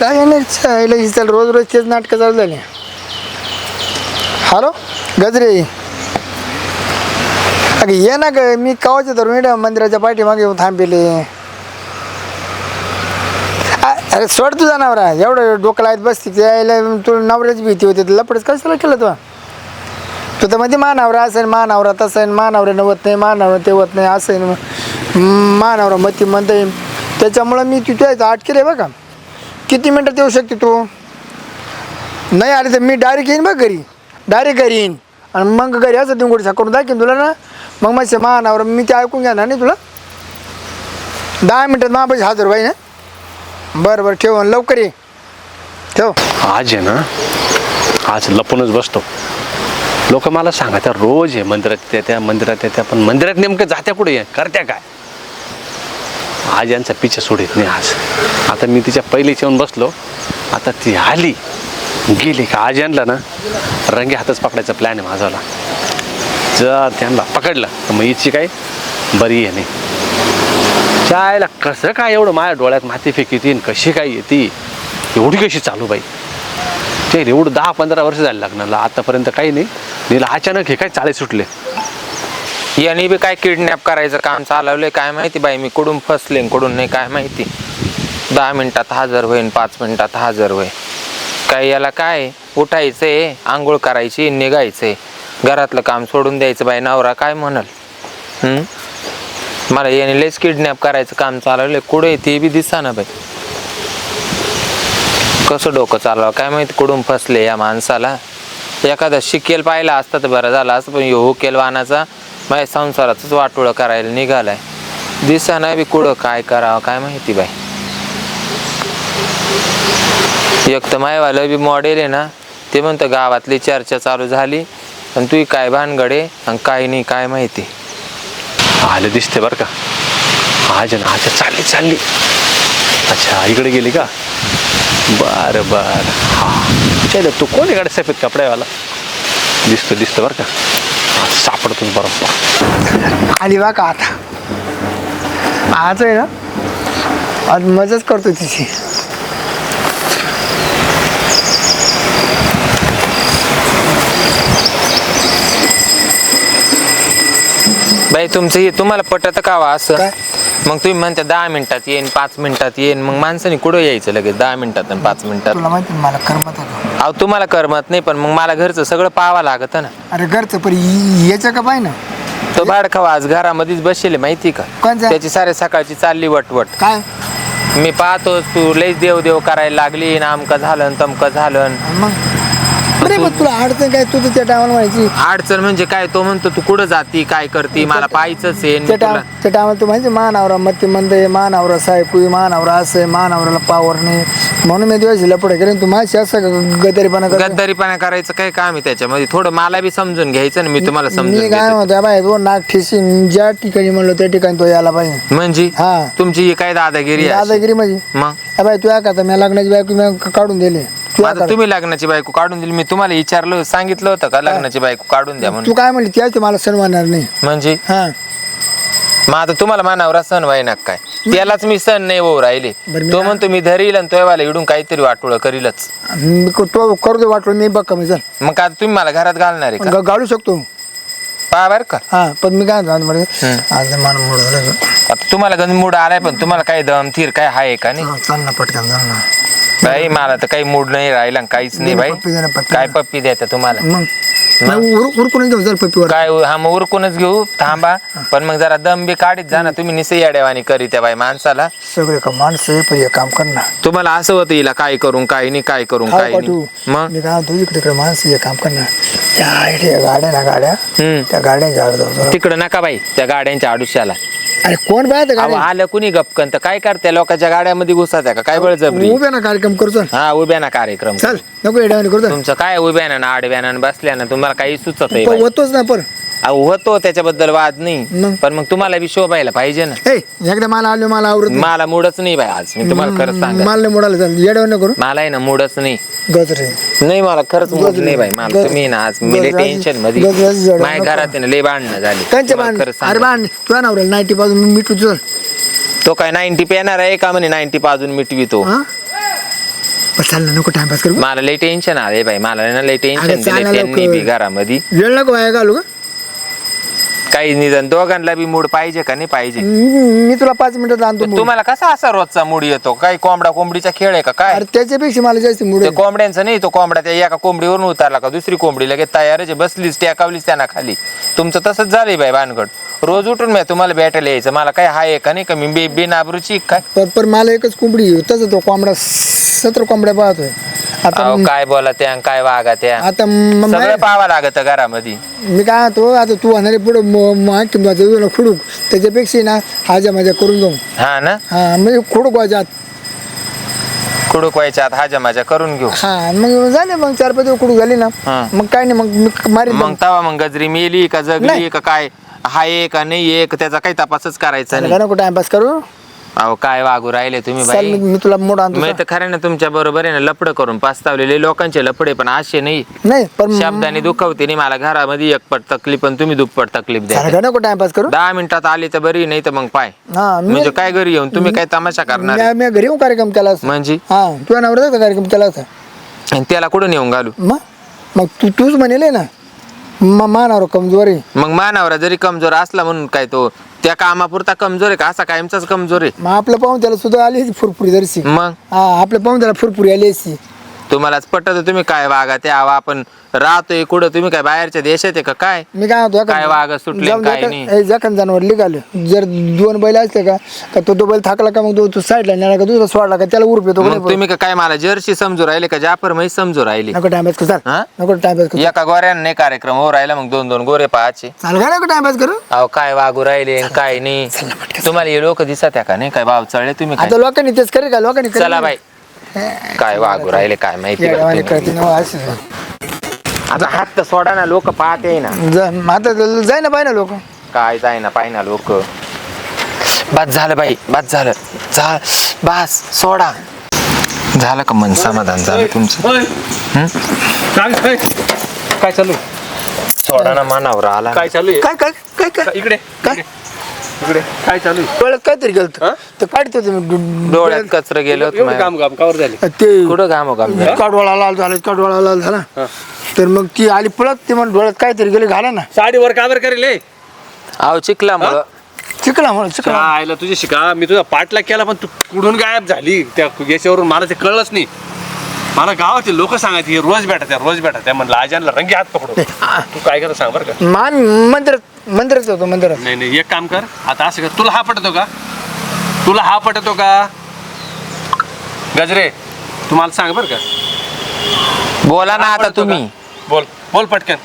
काय नाही चायला हिचाल रोज रोज तेच नाटकं चालू झाले. हॅलो गजरे. अगं ये ना ग मी कावाच्या धरून इकडं मंदिराच्या पाठीमागे येऊन थांबेले. अरे सोड तुझा नवरा एवढं डोकं लावत बसते ते यायला तुला नवऱ्याची भीती होती लपडच कशाला केलं तू तू तर मध्ये मानावरा असेल मानावरा तसं आहे मानावरा नवत नाही मानावरा ते होत नाही असं आहे. मानावरा मती म्हणता येईल त्याच्यामुळं मी तिथे आठ केले बघा. किती मिनटात येऊ शकते तू? नाही आले तर मी डायरेक्ट येईन बघ घरी. डायरेक्ट घरी येईन. आणि मग घरी असं दिंगोडी करून दाखीन तुला ना. मग मग महानावर मी ते ऐकून घेणार नाही तुला. दहा मिनटात महापाशी हजर बाई ना बरं बरं ठेव आणि लवकर ये. ठेव. आज आहे ना आज लपूनच बसतो. लोक मला सांगा त्या रोज आहे मंदिरात त्या त्या मंदिरात त्या पण मंदिरात नेमकं जात्या कुठे? आहे करत्या काय? आज यांचा पिछा सोडित नाही आज. आता मी तिच्या पहिलेच येऊन बसलो. आता ती आली. गेली का? आज यांना ना रंगे हातच पकडायचा प्लॅन आहे माझाला जर त्यांना पकडलं तर मग हिची काय? बरी आहे नाही. चायला कसं काय एवढं माझ्या डोळ्यात माती फेकीतीन कशी काय येते? एवढी कशी चालू बाई? ते एवढं दहा पंधरा वर्ष झाले लग्नाला. आतापर्यंत काही नाही. नीला अचानक हे काय चाळे सुटले. याने बी काय किडनॅप करायचं काम चालवलंय काय माहिती बाई मी कुठून फसले कुठून नाही काय माहिती. दहा मिनिटात हजर होईन पाच मिनिटात हजर होईन. काय याला काय? उठायचंय आंघोळ करायची निघायचंय. घरातलं काम सोडून द्यायचं बाई नवरा काय म्हणाल? मला याने लयच किडनॅप करायचं काम चालवलंय कुठे ते बी दिसा ना बाई. कसं डोकं चालवा काय माहिती कुठून फसले या माणसाला. एखादा शिकेल पाहिला असता तर बरं झालं असं पण हो केल वाहनाचा माझ्या संसाराचंच वाटोळं करायला निघालाय. दिसा नाही बी कुठं काय करावं काय माहिती बाई. एक तर मायवालं बी मॉडेल आहे ना ते म्हणतं गावातली चर्चा चालू झाली आणि तू काय भानगडे आणि काय नाही काय माहिती. आलं दिसते बरं का? आज ना आज चालली चालली. अच्छा इकडे गेली का? बर बर. हा. चल तू कोण इकडे सफेद कपड्यावाला? दिसतो दिसतो बरं का? आज सापडतोच बरोबर आली बा का आता? आज आहे ना? आज मजाच करतो तिची. बाई तुमचं हे तुम्हाला पटत का वा असं? काय? मग तुम्ही म्हणता दहा मिनिटात येईन पाच मिनिटात येईन मग माणसाने कुठं यायचं लगेच? दहा मिनिटात आणि पाच मिनिटात. तुला माहिती ना मला करमत होतं. अहो तुम्हाला करमत नाही पण मग मला घरचं सगळं पाहावं लागत ना. अरे घरचं पण याच्या का पाहिजे ना तो बाडखावा आज घरामध्येच बसले माहिती का? कोणचा? त्याची सारे सकाळची चालली वटवट. काय? मी पाहतोच तू लईच देव देव करायला लागली ना अमकं झालं तमकं झालं मग? अरे मग तुला अडचण काय? तुझं त्या टायमाला माहिती अडचण म्हणजे काय? तो म्हणतो तू कुठं जाती? काय करती? मला पाहायचंच आहे. त्या मी टाइम तुला त्या टायमाला तू माहिती मानावरा मती मंद आहे मानावरा सायकू मानावरा असं आहे मानावराला पावर नाही. म्हणून मी दिवस लपडे करेन तू माझी असं गदरीपणा कर गद्दारीपणा करायचं काय काम आहे त्याच्यामध्ये? थोडं मला बी समजून घ्यायचं ना मी तुम्हाला मी समजून काय घेतो. म्हणतो बाय दोन नाक ठेसी ज्या ठिकाणी म्हणलो त्या ठिकाणी तो यायला पाहिजे. म्हणजे? हा. तुमची ही काय दादागिरी आहे अशी? दादागिरी म्हणजे? मग? बाय तू का आता मी लग्नाची बायको मी काढून दिले. आता तुम्ही लग्नाची बायको काढून दिली. मी तुम्हाला विचारलं सांगितलं होतं का लग्नाची बायको काढून द्या म्हणून? तू काय म्हणली? त्याच मला सन्मानणार नाही. म्हणजे? हा. मग आता तुम्हाला मानावरा सण व्हायना काय? त्यालाच मी सण नाही होऊ राहिले. बरं मी तो काय- म्हणतो मी धरील आणि तोयवाला इडून काहीतरी वाटोळ करीलच. मी क- तो करू दे वाटलं मी बघ कमी चल मग आता तुम्ही मला घरात घालणार आहे का? ग- गाडू शकतो. पहा बर का. हा पण मी काय म्हणतो म्हणजे. आज मन मोड झालं. ग. आता तुम्हाला गंज मूड आलाय पण तुम्हाला काही दम थीर काय आहे का नाही? हा, चाल ना पटकन चाल ना. बाई मला तर काही मूड नाही राहिला आणि काहीच नाही बाई. पप्पी, दे ना पप्पी. काय पप्पी द्यायचं तुम्हाला? मग? नाही, उर- उरकून घेऊन चल पप्पीवर. काय हो, मग उरकूनच घेऊ. थांबा. पण मग जरा दम बी काढीत जा ना. तुम्ही निसे याडेवानी करी त्या बाई माणसाला. सगळे का माणसं आहे, पण हे काम कर ना. तुम्हाला असं होतं हिला काय करून काय नाही काय करून खाऊ काय नाही. मग? मी काय म्हणतो इकडे इकडे माणसं हे काम कर ना. इथे गाड्या ना गाड्या. हम्म. त्या गाड्यांच्या आड जाऊ जरा. तिकडं नका बाई त्या गाड्यांच्या आडुश्याला. अरे कोण पाहते अहो आलं कुणी गपकन? तर काय करते लोकांच्या गाड्यामध्ये घुसत का? काय बळजबरी उभे ना कार्यक्रम करू चल. हा उभ्या ना कार्यक्रम. चल नको येड्यावानी करू चल. तुमचं काय उभ्या ना आडव्या ना बसल्या ना तुम्हाला काही सुचत पण. होतोच ना पण. अहो, होतो त्याच्याबद्दल वाद मग? नाही पण मग तुम्हाला बी शोभायला पाहिजे ना. ए एकदा मला आलो मला आवडत. मला मूडच नाही बाई आज. मी तुम्हाला खरंच सांगा मला नाही मोडाला करू मला आहे ना मूडच नाही. गजरे. नाही मला खरंच मूड नाही बाई. मला तुम्ही ना आज मी लय टेन्शनमध्ये. माझ्या. घरात आहे ना लय भांडणं झाली. त्यांच्या तुम्हाला बाण खरंच अरे सांगा. बाण तुझ्या नवऱ्याला नाईन्टी पासून मी मिठू चल तो काय नाईन्टी पेणार आहे का म्हणे नाईन्टी पाजून मिटवी तो? हा? बस चाललं नको टाइमपास करू. मला लई टेन्शन आले बाई. मला ना लई अगं टेन्शन त्यांनी लवकर. बी घरामध्ये. वेळ नको वाया घालू का काही निदान दोघांना बी मूड पाहिजे का नाही पाहिजे? मी मी तुला पाच मिनिटात आणतो मूड. तुम्हाला कसा असा रोजचा मूड येतो? काही कोंबडा कोंबडीचा खेळ आहे का? काय? अरे त्याच्यापेक्षा मला जास्त मूड ते कोंबड्यांचं नाही तो कोंबडा त्या एका कोंबडीवरून उतारला का दुसरी कोंबडी लगेच तयारच आहे, बसलीच टेकावलीच त्यांना खाली. तुमचं तसंच झालंय बाई भानगड. रोज उठून मी तुम्हाला भेटायला यायचं. मला काय हाय का नाही का मी बे बिनाबरूची काय? पण मला एकच कोंबडी तसं तो कोंबडा सतरा कोंबड्या पाहतोय. आता अहो, काय बोला त्या काय वागा त्या आता म- सगळं पाहावं लागत घरामध्ये. मी काय तो आता तू होणारे पुढं किंवा खुडूक. त्याच्यापेक्षा ना हाजा माझ्या करून जाऊ हा ना? हा म्हणजे खुडूक वाजात कुडूक व्हायच्या आत हाजा माझ्या करून घेऊ. हा मग झाले मग चार पाच खुडूक झाली ना. हा. मग काय नाही मग मी मारी मग तवा मग गजरी मेली का जगली नाही. का काय? हाय का नाही का त्याचा काही तपासच करायचा नाही. नको टाइमपास करू? अहो काय वागू राहिले तुम्ही चल बाई? मी मी तुला मोड आणतो मी तर खरं ना तुमच्या बरोबर आहे ना लपड करून पास्तावलेले लोकांचे लपडे पण असे नाही. नाही पण शब्दाने दुखवते नाही मला घरामध्ये एक पट तकलीफ पण तुम्ही दुप्पट तकलीफ द्या. सारखं नको टाइमपास करू. दहा मिनिटात आली तर बरी नाही तर मग पाय. हा मी म्हणजे काय घरी येऊन तुम्ही काय तमाशा करणार आहे? मी- मी घरी येऊन कार्यक्रम केला असता. म्हणजे? हा तुझ्या नवऱ्याचा कार्यक्रम केला आणि त्याला कुठून येऊन घालू? मग मग तू तूच म्हणेल ना म- मानावर कमजोर आहे. मग मानावरा जरी कमजोर असला म्हणून काय तो त्या कामापुरता कमजोर आहे का? असा कायमचाच कमजोर आहे. मग आपलं पाहून त्याला सुद्धा आली फुरफुरी जरशी. मग? हा आपलं पाहून त्याला फुरफुरी आली असती तुम्हालाच पटत तुम्ही काय वागा? ते आवा आपण राहतोय कुठं? तुम्ही काय बाहेरच्या देशात आहे का? काय? मी काय म्हणतो काय वाघ सुटले, काय नाही. जखन जनावर निघाले. जर दोन बैल असले का का तो तो बैल थाकला का मग तो तू साईडला नेला का दुसरा सोडला का त्याला उरूप येतो का मग नाही? तुम्ही का काय मला जर्सी समजू राहिले का? जाफर म्हैस समजू राहिली? नको टाइमपास कर चाल. हा? नको टाइमपास कर एका गोऱ्यानं नाही कार्यक्रम हो राहिला मग दोन दोन गोरे पाहाचे चाल का नको टाइमपास करू? अहो काय वागू राहिले काय नाही. तुम्हाला हे लोक दिसत आहे का नाही? काय भाव चढले तुम्ही काय? आता लोकांनी तेच करे का? लोकांनी चला बाई. काय वागू राहिले काय माहिती येड्यावानी. करते ना असं. आता हात तर सोडा ना लोक पाहते ना जा- मग आता जाय ना बाय ना लोक काय जाय ना पाय ना लोक बस झालं बाई बस झालं जा बस सोडा झालं का मन समाधान झालं तुमचं होय. काय काय काय चालू? सोडा ना मानावर आला काय चालू आहे काय काय काय काय इकडे काय? इकडे. इकडे. काय चालू आहे? डोळ्यात काहीतरी गेलं हा? तर काढतो तुम्ही डोळ्यात कचरं गेलं होतं एवढं माझ्या. काम काम कावर झाले. ते कुठं घाम घाम कडवाळा लाल झाला कडवाळा लाल झाला. हा. तर मग ती आली पळत ते म्हणून डोळ्यात काहीतरी गेले घाला ना. साडीवर कावर करेल हे? अहो चिकला मग. चिकला म्हणून चिकला आयला तुझी शिका मी तुझा पाठलाग केला पण तू कुठून गायब झाली? त्या याच्यावरून मला ते कळलंच नाही. मला गावातील लोक सांगायचे हे रोज भेटत रोज भेटत म्हणलं आजानला रंगी हात पकडू. तू काय कर सांग बरं का. मान मंदिरात मंदिरात होतो मंदिरात. नाही नाही एक काम कर. आता असं कर तुला हा पटतो का? तुला हा पटतो का? गजरे तू मला सांग बरं का. बोला ना आता पटतो तुम्ही. का? बोल बोल पटकन.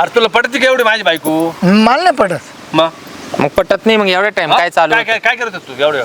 अरे तुला पटते का एवढी माझी बायको? मला नाही पडत मग? मग पटत नाही मग एवढ्या टाइम काय चालू काय? काय काय करत होता तू एवढं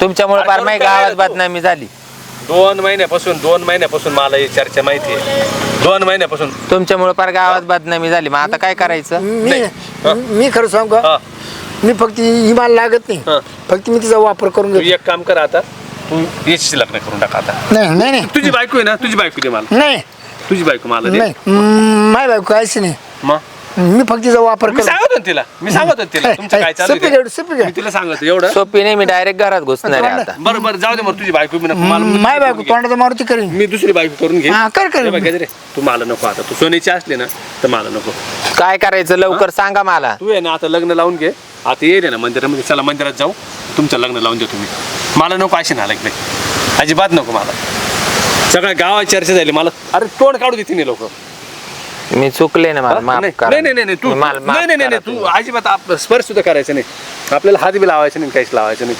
तुमच्यामुळे फार करून माझी काय गावात? बदनामी झाली. दोन महिन्यापासून दोन महिन्यापासून मला ही चर्चा माहिती आहे. दोन महिन्यापासून. तुमच्यामुळे फार गावात बदनामी झाली. मग आता काय करायचं? मी नाही. हा. मी खरं सांगू का? हा. मी फक्त ही मला लागत हा. नाही फक्त मी तिचा वापर करून तू घेतो. एक काम कर आता. तू याच्याशी लग्न करून टाक आता. नाही नाही नाही. तुझी बायको आहे ना? तुझी बायको दे मला. नाही. तुझी बायको मला दे. नाही. म- माय बायको काहीच नाही. मग? मी फक्त तिचा वापर मी करतो. सांगत होतो तिला. मी सांगत होतो तिला. तुमचं काय चालू सुपी घे. मी तिला सांगत एवढं? सोपी नाही मी डायरेक्ट घरात घुसणार आहे आता. बरं बरं जाऊ दे मग तुझी बायको मी नको मला माय बायको. तोंडाचा मारुती करीन. मी दुसरी बायको करून घे. हा, कर, कर. हे बघ, गजरे, तू मला नको आता. तू सोन्याची असली ना तर मला नको. काय करायचं? लवकर सांगा मला. तू आहे ना आता लग्न लावून घे. आता येईल ना मंदिरामध्ये. चला मंदिरात जाऊ. तुमचं लग्न लावून देतो मी. मला नको अशी ना नाही अजिबात नको मला. सगळ्या गावात चर्चा झाली. मला अरे तोंड काढू देते नाही लोक. मी चुकले ना मला माफ नाही करा. नाही नाही नाही, तू मला माफ नाही नाही नाही करा तू. अजिबात आप- स्पर्श सुद्धा करायचं नाही. आपल्याला हात बी लावायचं नाही काहीच लावायचं नाही.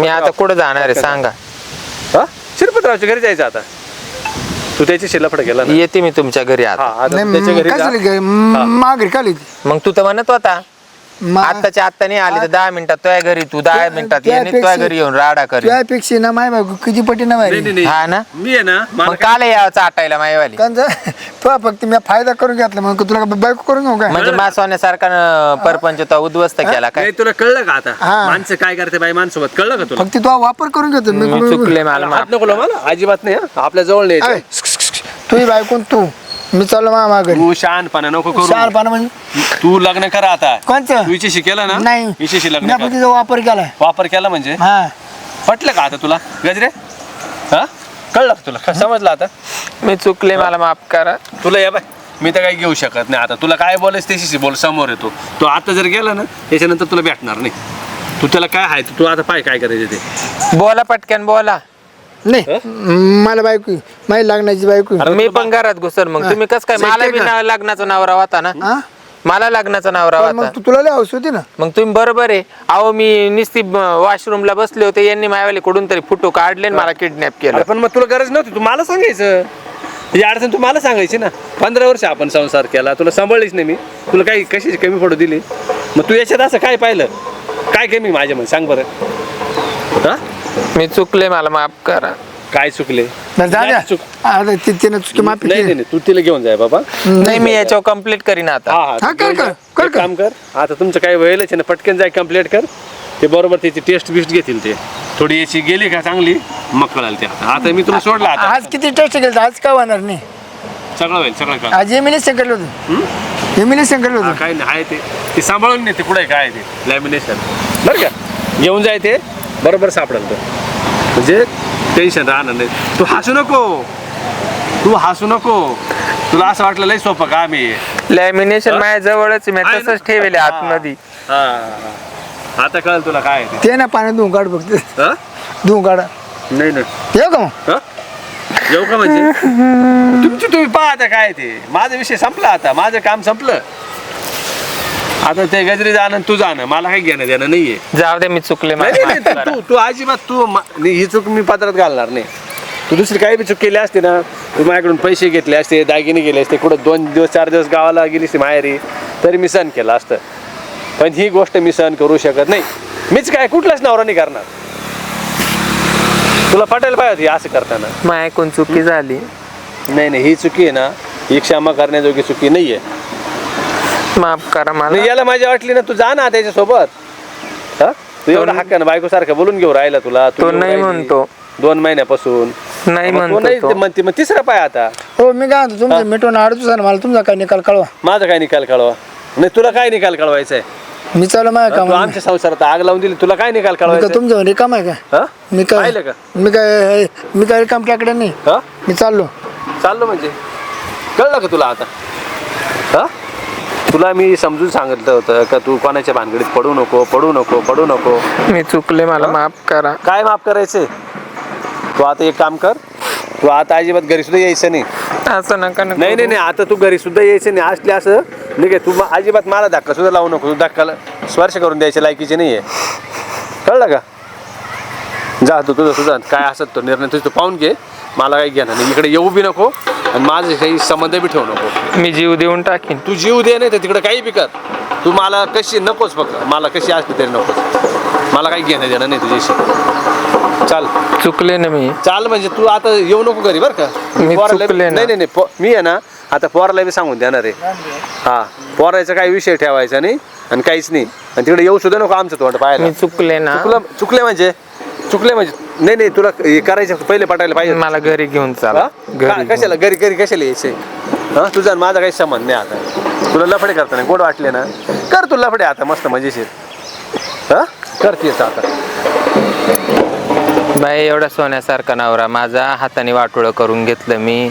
मी आता कुठं जाणार आहे सांगा. हा? शिरपतरावच्या घरी जायचं आता. तू त्याची शिल्लफड गेला ना. येते मी तुमच्या घरी हा आता आता नाही त्याच्या घरी माघारी? मग तू तर म्हणत होता. मा- आत्ताच्या आत्ता नाही आली तर दहा मिनिटात तुझ्या घरी तू दहा मिनिटात ये नाही तुझ्या त्यापेक्षा- घरी येऊन राडा कर तुझ्यापेक्षा ना माय बायको किती पटी ना नाही मारी नाही, नाही. हा ना? मी आहे ना मला मग काल यावं चाटायला मायवाली. कंचा तो फक्त मी फायदा करून घेतला मग तुला का बायको करून घेऊ काय? म्हणजे मासवण्यासारखा न परपंच तो उद्ध्वस्त केला काय? नाही तुला कळलं का आता? हा. माणसं काय करते बाई माणसोबत? कळलं का तुला? फक्त तो वापर करून घेतो मी मी चुकले मला हात माफ. नको लावू मला अजिबात नाही हा. आपल्या जवळ नाही अय. तुझी बायकोन तू. मी चाललो मा माघारी. तू शहाणपणा नको करू. पानं म्हणजे? तू लग्न करा आता. कोणचं? तू हिच्याशी केलं ना? नाही. हिच्याशी मी लग्न कर. तिचा वापर केलाय वापर केला म्हणजे? हा. पटलं का आता तुला? गजरे? हा? कळलं का तुला? समजलं आता? मी चुकले मला माफ करा. तुला या बाय मी तर काही घेऊ शकत नाही आता. तुला काय बोलायचं त्याच्याशी बोल समोर येतो. तो आता जर गेला ना त्याच्यानंतर तुला भेटणार नाही. तू त्याला काय आहे? तू आता पाय काय करायचं ते? बोला पटकन बोला. नाही. मला बायको. माझी लागण्याची बायको. अरे मी पण घरात घुसल मग. तुम्ही कस काय. मला बी? ना- लग्नाचा नवरा होता ना? हा? मला लग्नाचा नवरा पण होता. मग तू तुला लय हौस होती ना? मग तुम्ही बरोबर आहे. अहो मी निस्ती वॉशरूमला बसले होते. यांनी मायावाले कुठून तरी फोटो काढले आणि मला किडनॅप केलं. अरे पण मग तुला गरज नव्हती. तू मला सांगायचं. ही अडचण तू मला सांगायची ना. पंधरा वर्ष आपण संसार केला. तुला सांभाळलीच नाही मी. तुला काही कशाची कमी पडू दिली? मग तू याच्यात असं काय पाहिलं? काय कमी माझ्यामध्ये सांग बरं. हा? मी चुकले मला माफ करा. काय चुकले? बरं जा द्या. चुक आता ति- तिनं चुकी माफी नाही केली. नाही नाही, तू तिला घेऊन जाय बाबा. नाही मी याच्यावर कंप्लीट करीन आता. हा हा, हा कर, कर, कर, एक काम कर. आता तुमचं काय व्हायलाच आहे ना पटकन जाय कंप्लीट कर. ते बरोबर त्याची टेस्ट बिस्ट घेतील ते. थोडी याची गेली का चांगली? मग कळाल ते आता. आता मी तुला सोडला आता. आज किती टेस्ट केलं आज काय होणार नाही. सगळं होईल सगळं कळ. आज एमिने सांगितलं होतं. एमिने सांगितलं हा, होतं. काय नाही आहे ते. ते सांभाळून नाही ते पुढे काय आहे ते. लॅमिनेशन बरं का? घेऊन जाय ते. बरोबर सापडेल तो. म्हणजे टेन्शन राहणार नाही. तू हसू नको. तू हसू नको. तुला असं वाटलं लय सोपं का आम्ही? लॅमिनेशन माझ्या जवळच मी आहे ना? तसंच ठेवले आतमध्ये. आता कळलं तुला काय आहे ते. ना पाण्यात धुवून काढ बघते ते हा? धुवून काढा. नाही नाही. येऊ का मग? हा? येऊ का म्हणजे? तुमची तुम्ही पहा आता काय ते. माझा विषय संपला आता. माझं काम संपलं. आता ते गजरी जाणं तू जाणं. मला काही घेणं देणं नाहीये. जाऊ दे मी चुकले नाही मला नाही, माफ नाही, करा. तू तू अजिबात तू मा- नाही, ही चूक मी पत्रात घालणार नाही. तू दुसरी काही बी चूक केली असते ना तू माझ्याकडून पैसे घेतले असते दागिने गेले असते कुठं दोन दिवस चार दिवस गावाला गेली असते माहेरी तरी मी सहन केलं असतं. पण ही गोष्ट मी सहन करू शकत नाही. मीच काय कुठलाच नवरा नाही करणार. तुला पटायला पाहिजे होती असं करताना. माझ्या ऐकून चुकी झाली. नाही नाही ही चुकी आहे ना ही क्षमा करण्याजोगी चुकी नाहीये. माफ करा मला. याला माझ्या वाटली ना तू जा ना त्याच्यासोबत. हा? तू एवढा हक्कानं बायको सारखं बोलून घेऊ राहिला तुला तू नाही. म्हणतो. दोन महिन्यापासून. नाही मग तो म्हणतो नाही तो. ते म्हणते मग तिसरा पाय आता. हो मी काय म्हणतो तुमचं मिटवून अडतोच ना मला तुमचा काय निकाल कळवा. माझा काय निकाल कळवा. नाही तुला काय निकाल कळवायचा आहे मी चालू माझ्या तू कामाला. आमच्या संसारात आग लावून दिली तुला काय निकाल मी काय कळवायचा तुमचं रिकाम आहे का? हा? मी काय पाहिलं का? मी काय मी काय रिकाम त्याकडे नाही. हा? मी चाललो. चाललो म्हणजे. कळलं का तुला आता? हा? तुला मी समजून सांगितलं होतं का तू कोणाच्या भानगडीत पडू नको पडू नको पडू नको? मी चुकले मला माफ करा. काय माफ करायचे? तू आता एक काम कर तू आता अजिबात घरी सुद्धा यायचं नाही. असं नका नाही नाही. नाही आता तू घरी सुद्धा यायचं नाही. असले असं नाही काय तू म- अजिबात मला धक्का सुद्धा लावू नको. तू धक्काला स्पर्श करून द्यायच्या लायकीचे नाही आहे. कळलं का? जा तू तुझं सुद्धा काय असत तो निर्णय तुझं तू पाहून घे. मला काही घेणार नाही. इकडे येऊ बी नको आणि माझे काही संबंध बी ठेवू नको. मी जीव देऊन टाकीन. तू जीव दे नाही तर तिकडे काही कर. तू मला कशी नकोच फक्त. मला कशी असली तरी नकोच मला काही घेणं देणं नाही तुझ्याशी. चाल. चुकले ना मी. चाल म्हणजे तू आता येऊ नको घरी बरं का. मी पोराला- चुकले ना. नाही नाही नाही. पो- मी आहे ना आता पोराला बी सांगून देणार आहे. हा. पोरायचा काही विषय ठेवायचा नाही आणि काहीच नाही. आणि तिकडे येऊ सुद्धा नको आमचं तोंड पाहायला. मी चुकले ना. चुकलं चुकले म्हणजे? चुकले म्हणजे नाही नाही तुला हे करायचं पहिले पटायला पाहिजे. मला घरी घेऊन हा? चाला का- घरी कशाला? घरी घरी कशाला यायचंय? हां? तुझा आणि माझा काही संबंध नाही आता. तुला लफडे करताना गोड वाटले ना? कर तू लफडे आता मस्त मजेशीर. हां? करतेस आता. बाई एवढा सोन्यासारखा नवरा माझा हाताने वाटोळं करून घेतलं मी.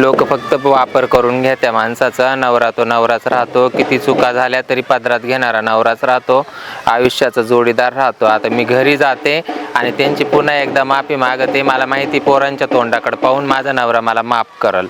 लोक फक्त वापर करून घ्या त्या माणसाचा. नवरा तो नवराच राहतो. किती चुका झाल्या तरी पदरात घेणारा नवराच राहतो. आयुष्याचा जोडीदार राहतो. आता मी घरी जाते आणि त्यांची पुन्हा एकदा माफी मागते. मला माहिती पोरांच्या तोंडाकडे पाहून माझा नवरा मला माफ करल.